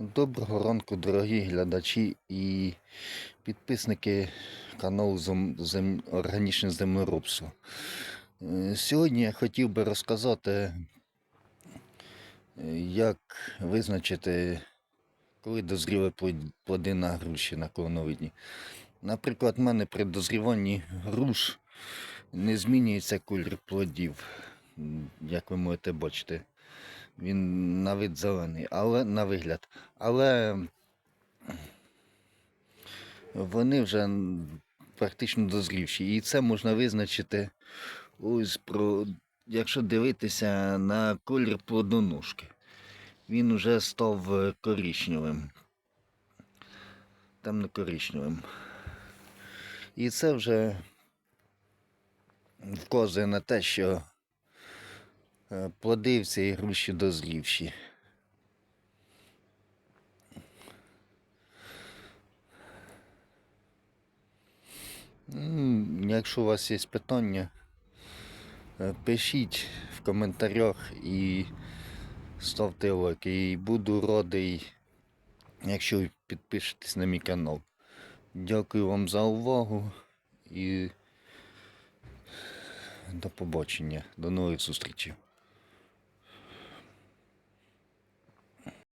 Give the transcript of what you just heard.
Доброго ранку, дорогі глядачі і підписники каналу Зем- Зем- Органічне землеробство. Е, Сьогодні я хотів би розказати, е, як визначити, коли дозріли плод- плоди на груші на клоновидні. Наприклад, в мене при дозріванні груш не змінюється колір плодів, як ви можете бачити. Він на вид зелений, але на вигляд. Але вони вже практично дозрівші. І це можна визначити, ось про, якщо дивитися на колір плодоножки. Він вже став коричневим. Темно-коричневим. І це вже вказує на те, що плоди в цій груші дозрівші. Якщо у вас є питання, е, пишіть в коментарях і ставте лайки. І буду радий, якщо ви підпишетесь на мій канал. Дякую вам за увагу і до побачення. До нових зустрічей.